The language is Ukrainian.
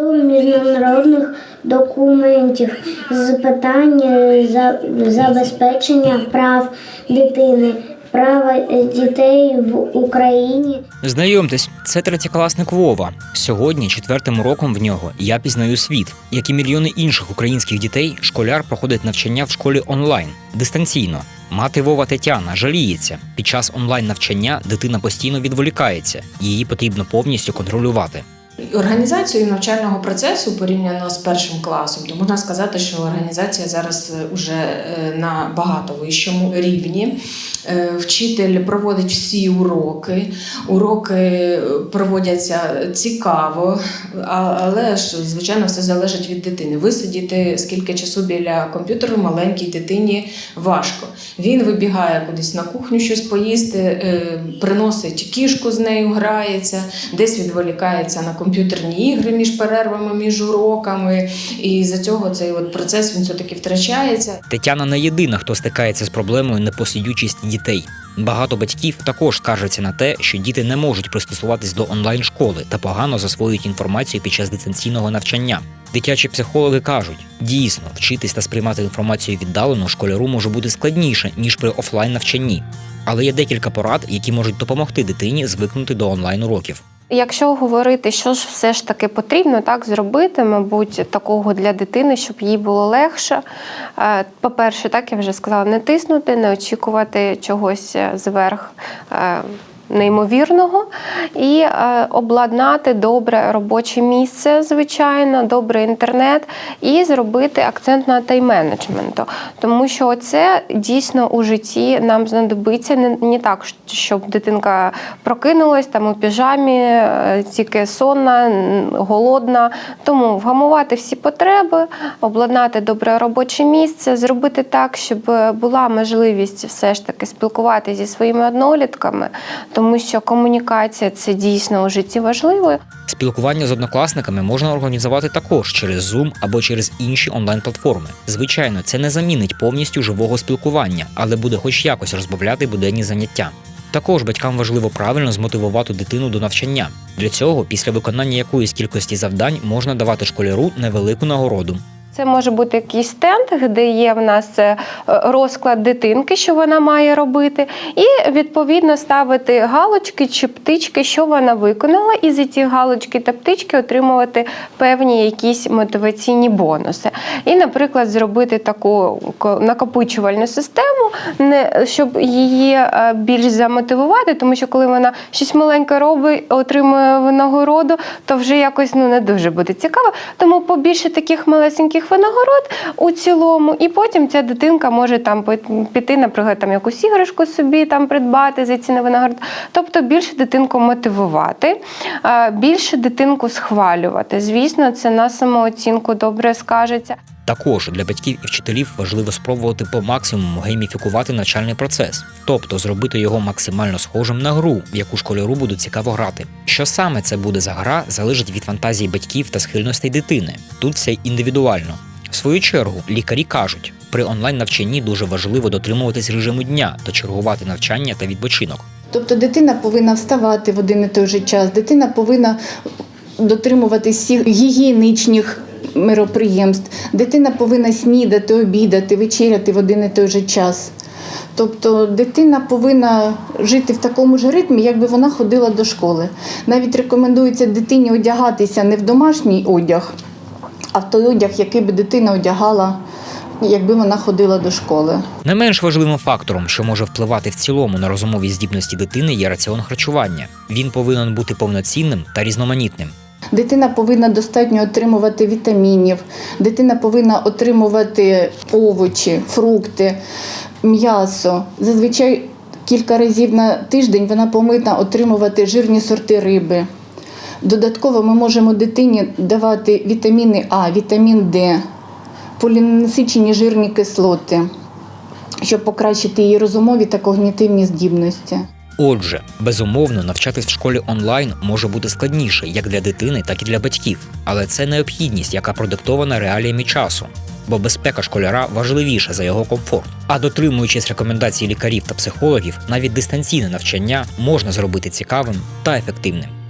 міжнародних документів з питань за- забезпечення прав дитини, права дітей в Україні. Знайомтесь, це третєкласник Вова. Сьогодні, четвертим роком в нього, я пізнаю світ. Як і мільйони інших українських дітей, школяр проходить навчання в школі онлайн дистанційно. Мати Вова Тетяна жаліється. Під час онлайн навчання дитина постійно відволікається, її потрібно повністю контролювати. Організацію навчального процесу порівняно з першим класом, то можна сказати, що організація зараз вже на багато вищому рівні. Е, Вчитель проводить всі уроки, уроки е, проводяться цікаво, але ж звичайно все залежить від дитини. Висидіти скільки часу біля комп'ютеру маленькій дитині важко. Він вибігає кудись на кухню щось поїсти, е, приносить кішку з нею, грається, десь відволікається на комп'ютерні ігри між перервами, між уроками. І за цього цей от процес він все-таки втрачається. Тетяна не єдина, хто стикається з проблемою непосидючості дітей. Багато батьків також скаржаться на те, що діти не можуть пристосуватись до онлайн школи та погано засвоюють інформацію під час дистанційного навчання. Дитячі психологи кажуть, дійсно, вчитись та сприймати інформацію віддалено школяру може бути складніше ніж при офлайн навчанні. Але є декілька порад, які можуть допомогти дитині звикнути до онлайн уроків. Якщо говорити, що ж все ж таки потрібно так зробити, мабуть, такого для дитини, щоб їй було легше. Е, По-перше, так я вже сказала, не тиснути, не очікувати чогось е, зверх. Неймовірного і е, обладнати добре робоче місце, звичайно, добрий інтернет, і зробити акцент на тайм-менеджменту. Тому що це дійсно у житті нам знадобиться не, не так, щоб дитинка прокинулась там у піжамі, е, тільки сонна, голодна. Тому вгамувати всі потреби, обладнати добре робоче місце, зробити так, щоб була можливість все ж таки спілкуватися зі своїми однолітками, тому що комунікація це дійсно у житті важливо. Спілкування з однокласниками можна організувати також через Zoom або через інші онлайн-платформи. Звичайно, це не замінить повністю живого спілкування, але буде хоч якось розбавляти буденні заняття. Також батькам важливо правильно змотивувати дитину до навчання. Для цього, після виконання якоїсь кількості завдань, можна давати школяру невелику нагороду. Це може бути якийсь стенд, де є в нас е, розклад дитинки, що вона має робити, і відповідно ставити галочки чи птички, що вона виконала, і за ці галочки та птички отримувати певні якісь мотиваційні бонуси. І, наприклад, зробити таку накопичувальну систему, щоб її е, більш замотивувати, тому що коли вона щось маленьке робить, отримує винагороду, то вже якось ну не дуже буде цікаво. Тому побільше таких малесеньких винагород у цілому, і потім ця дитинка може там піти, наприклад, там якусь іграшку собі там придбати за ці винагороди. Тобто більше дитинку мотивувати, більше дитинку схвалювати. Звісно, це на самооцінку добре скажеться. Також для батьків і вчителів важливо спробувати по максимуму гейміфікувати навчальний процес, тобто зробити його максимально схожим на гру, в яку школяру буде цікаво грати. Що саме це буде за гра, залежить від фантазії батьків та схильностей дитини. Тут все індивідуально. В свою чергу лікарі кажуть, при онлайн навчанні дуже важливо дотримуватись режиму дня та чергувати навчання та відпочинок. Тобто дитина повинна вставати в один і той же час, дитина повинна дотримуватись всіх гігієнічних мероприємств, дитина повинна снідати, обідати, вечеряти в один і той же час. Тобто дитина повинна жити в такому ж ритмі, якби вона ходила до школи. Навіть рекомендується дитині одягатися не в домашній одяг, а в той одяг, який би дитина одягала, якби вона ходила до школи. Не менш важливим фактором, що може впливати в цілому на розумові здібності дитини, є раціон харчування. Він повинен бути повноцінним та різноманітним. Дитина повинна достатньо отримувати вітамінів, дитина повинна отримувати овочі, фрукти, м'ясо. Зазвичай кілька разів на тиждень вона повинна отримувати жирні сорти риби. Додатково ми можемо дитині давати вітаміни А, вітамін Д, полінасичені жирні кислоти, щоб покращити її розумові та когнітивні здібності. Отже, безумовно, навчатись в школі онлайн може бути складніше як для дитини, так і для батьків, але це необхідність, яка продиктована реаліями часу. Бо безпека школяра важливіша за його комфорт. А дотримуючись рекомендацій лікарів та психологів, навіть дистанційне навчання можна зробити цікавим та ефективним.